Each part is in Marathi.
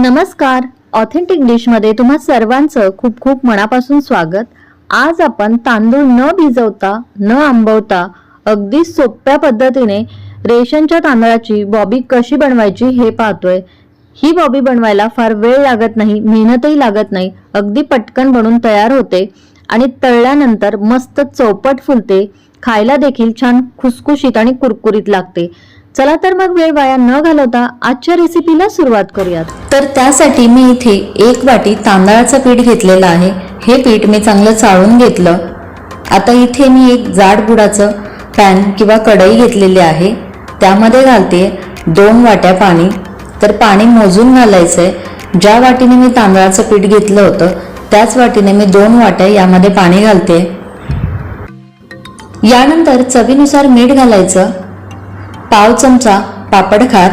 नमस्कार. ऑथेंटिक डिशमध्ये तुम्हा सर्वांचं खूप खूप मनापासून स्वागत. आज आपण तांदूळ न भिजवता न आंबवता अगदी सोप्या पद्धतीने रेशनच्या तांदळाची बॉबी कशी बनवायची हे पाहतोय. ही बॉबी बनवायला फार वेळ लागत नाही मेहनतही लागत नाही. अगदी पटकन बनून तयार होते आणि तळल्यानंतर मस्त चौपट फुलते. खायला देखील छान खुसखुशीत आणि कुरकुरीत लागते. चला तर मग वेळ वाया न घालवता आजच्या रेसिपीला सुरुवात करूयात. तर त्यासाठी मी इथे एक वाटी तांदळाचं पीठ घेतलेलं आहे. हे पीठ मी चांगलं चाळून घेतलं. आता इथे मी एक जाड बुडाचं पॅन किंवा कढई घेतलेली आहे. त्यामध्ये घालते दोन वाट्या पाणी. तर पाणी मोजून घालायचंय. ज्या वाटीने मी तांदळाचं पीठ घेतलं होतं त्याच वाटीने मी दोन वाट्या यामध्ये पाणी घालते. यानंतर चवीनुसार मीठ घालायचं. पाव चमचा पापड खार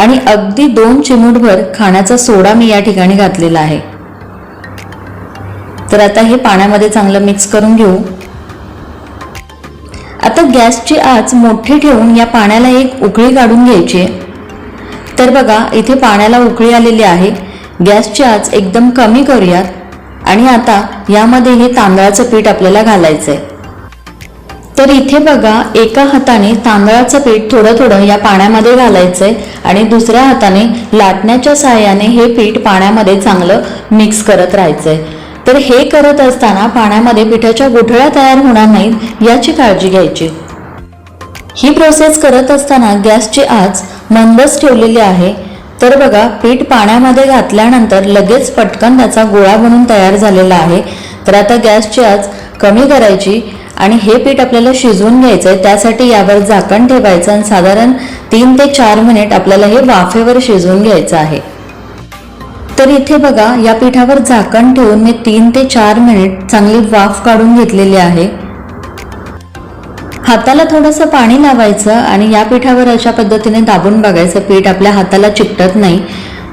आणि अगदी दोन चिमूटभर खाण्याचा सोडा मी या ठिकाणी घातलेला आहे. तर आता हे पाण्यामध्ये चांगलं मिक्स करून घेऊ. आता गॅसची आच मोठी ठेवून या पाण्याला एक उकळी काढून घ्यायची. आहे. तर बघा इथे पाण्याला उकळी आलेली आहे. गॅसची आच एकदम कमी करूयात. आणि आता यामध्ये हे तांदळाचं पीठ आपल्याला घालायचं आहे तर इथे बघा एका हाताने तांदळाचं पीठ थोडं थोडं या पाण्यामध्ये घालायचंय आणि दुसऱ्या हाताने लाटण्याच्या सहाय्याने हे पीठ पाण्यामध्ये चांगलं मिक्स करत राहायचंय. तर हे करत असताना पाण्यामध्ये पिठाच्या गुठळ्या तयार होणार नाहीत याची काळजी घ्यायची. ही प्रोसेस करत असताना गॅसची आच मंदच ठेवलेली आहे. तर बघा पीठ पाण्यामध्ये घातल्यानंतर लगेच पटकन त्याचा गोळा बनून तयार झालेला आहे. तर आता गॅसची आच कमी करायची. आणि हे पीठ आपल्याला शिजवून घ्यायचं आहे त्यासाठी यावर झाकण ठेवायचं आणि साधारण तीन ते चार मिनिट आपल्याला हे वाफेवर शिजवून घ्यायचं आहे. तर इथे बघा या पिठावर झाकण ठेवून मी तीन ते चार मिनिट चांगली वाफ काढून घेतलेली आहे. हाताला थोडंसं पाणी लावायचं आणि या पिठावर अशा पद्धतीने दाबून बघायचं. पीठ आपल्या हाताला चिकटत नाही.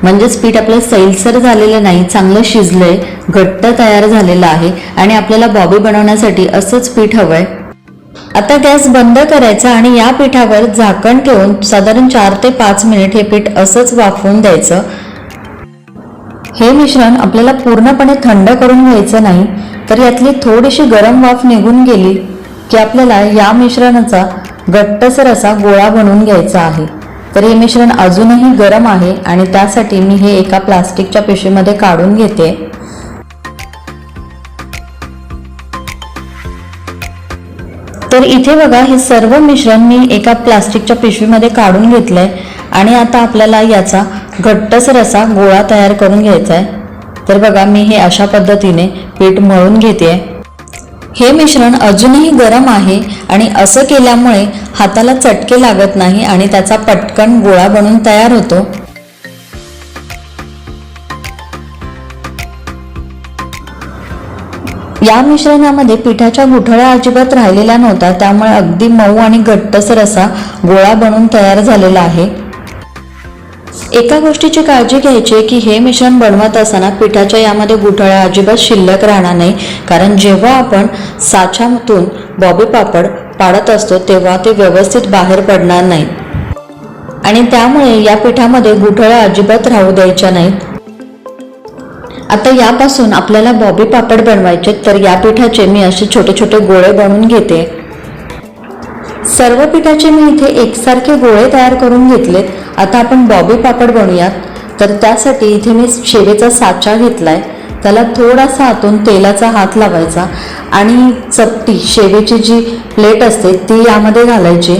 म्हणजेच पीठ आपलं सैलसर झालेलं नाही चांगलं शिजलंय घट्ट तयार झालेलं आहे आणि आपल्याला बॉबी बनवण्यासाठी असंच पीठ हवंय. आता गॅस बंद करायचा आणि या पिठावर झाकण ठेवून साधारण चार ते पाच मिनिट हे पीठ असंच वाफवून द्यायचं. हे मिश्रण आपल्याला पूर्णपणे थंड करून घ्यायचं नाही तर यातली थोडीशी गरम वाफ निघून गेली की आपल्याला या मिश्रणाचा घट्टसर असा गोळा बनवून घ्यायचा आहे. तर हे मिश्रण अजूनही गरम आहे आणि त्यासाठी मी हे एका प्लास्टिकच्या पिशवीमध्ये काढून घेते. तर इथे बघा हे सर्व मिश्रण मी एका प्लास्टिकच्या पिशवीमध्ये काढून घेतलंय आणि आता आपल्याला याचा घट्टसर असा गोळा तयार करून घ्यायचा आहे तर बघा मी हे अशा पद्धतीने पीठ मळून घेते हे मिश्रण अजूनही गरम आहे आणि असं केल्यामुळे हाताला चटके लागत नाही आणि त्याचा पटकन गोळा बनून तयार होतो. या मिश्रणामध्ये पिठाच्या गुठळ्या अजिबात राहिलेल्या नव्हत्या त्यामुळे अगदी मऊ आणि घट्टसर असा गोळा बनून तयार झालेला आहे. एका गोष्टीची काळजी घ्यायची की हे मिश्रण बनवत असताना पिठाच्या यामध्ये गुठळ्या अजिबात शिल्लक राहणार नाही. कारण जेव्हा आपण साच्यातून बॉबी पापड पाडत असतो तेव्हा ते व्यवस्थित बाहेर पडणार नाही. आणि त्यामुळे या पिठामध्ये गुठळ्या अजिबात राहू द्यायच्या नाहीत. आता यापासून आपल्याला बॉबी पापड बनवायचे तर या पिठाचे मी असे छोटे छोटे गोळे बनवून घेते. सर्व पिठाचे मी इथे एकसारखे गोळे तयार करून घेतलेत. आता आपण बॉबी पापड बनवूयात. तर त्यासाठी इथे मी शेवेचा साचा घेतलाय. त्याला थोडासा आतून तेलाचा हात लावायचा आणि चपटी शेवेची जी प्लेट असते ती यामध्ये घालायची.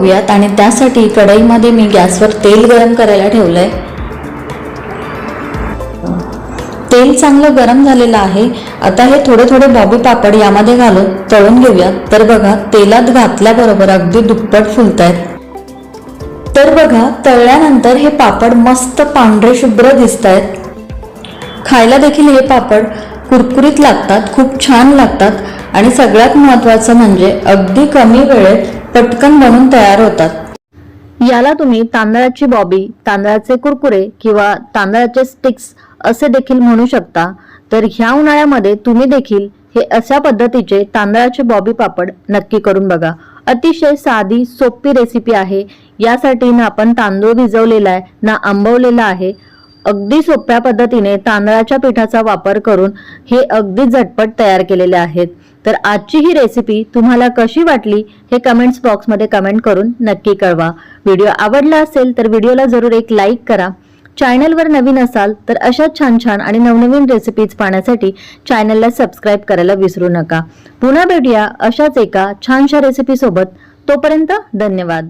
बघूयात आणि त्यासाठी कढईमध्ये मी गॅसवर तेल गरम करायला ठेवलंय. तेल चांगलं गरम झालेलं आहे. आता हे थोडे थोडे बॉबी पापड यामध्ये घालून तळून घेऊयात. तर बघा तेलात घातल्याबरोबर अगदी दुप्पट फुलत आहेत तर बघा तळल्यानंतर हे पापड मस्त पांढरे शुभ्र दिसत आहेत खायला देखील हे पापड कुरकुरीत लागतात खूप छान लागतात आणि सगळ्यात महत्त्वाचं म्हणजे अगदी कमी वेळेत पटकन बनून तयार होतात. याला तुम्ही तांदळाची बॉबी तांदळाचे कुरकुरे किंवा तांदळाचे स्टिक्स असे देखील म्हणू शकता. तर ह्या उन्हाळ्यामध्ये तुम्ही देखील हे अशा पद्धतीचे तांदळाचे बॉबी पापड नक्की करून बघा. अतिशय साधी सोपी रेसिपी आहे. यासाठी ना आपण तांदूळ भिजवलेला आहे ना आंबवलेला आहे. अगदी सोप्या पद्धतीने तांदळाच्या पिठाचा वापर करून हे अगदी झटपट तयार केलेले आहेत. तर आजची ही रेसिपी तुम्हाला कशी वाटली हे कमेंट्स बॉक्समध्ये कमेंट करून नक्की कळवा. व्हिडिओ आवडला असेल तर व्हिडिओला जरूर एक लाईक करा. चॅनलवर नवीन असाल तर अशा छान छान आणि नवनवीन रेसिपीज पाहण्यासाठी चॅनलला सबस्क्राईब करायला विसरू नका. पुन्हा भेटूया अशाच एका छानशा रेसिपीसोबत तोपर्यंत धन्यवाद.